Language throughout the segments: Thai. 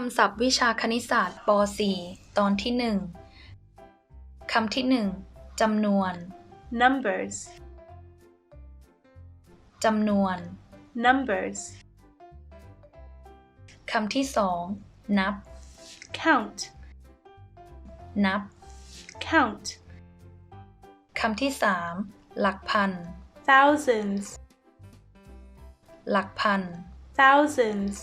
คำศัพท์วิชาคณิตศาสตร์ป .4 ตอนที่ 1 คำที่ 1จำนวน numbers, จำนวน numbers, คำที่ 2 นับ count, นับ count, คำที่ 3 หลักพัน thousands, หลักพัน thousands,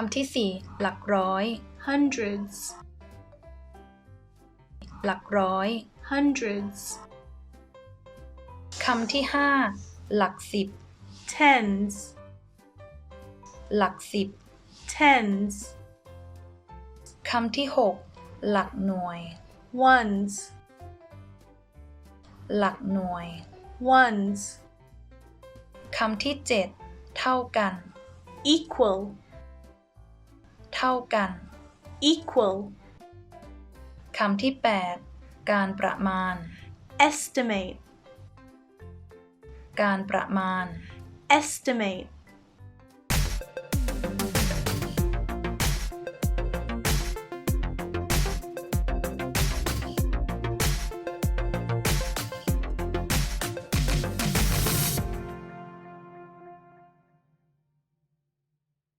คำที่ 4 หลักร้อย hundreds, หลักร้อย hundreds, คำที่ 5 หลักสิบ tens, หลักสิบ tens, คำที่ 6 หลักหน่วย ones, หลักหน่วย ones, คำที่ 7 เท่ากัน equal, เท่ากัน equal, คำที่ 8 การประมาณ estimate, การประมาณ estimate,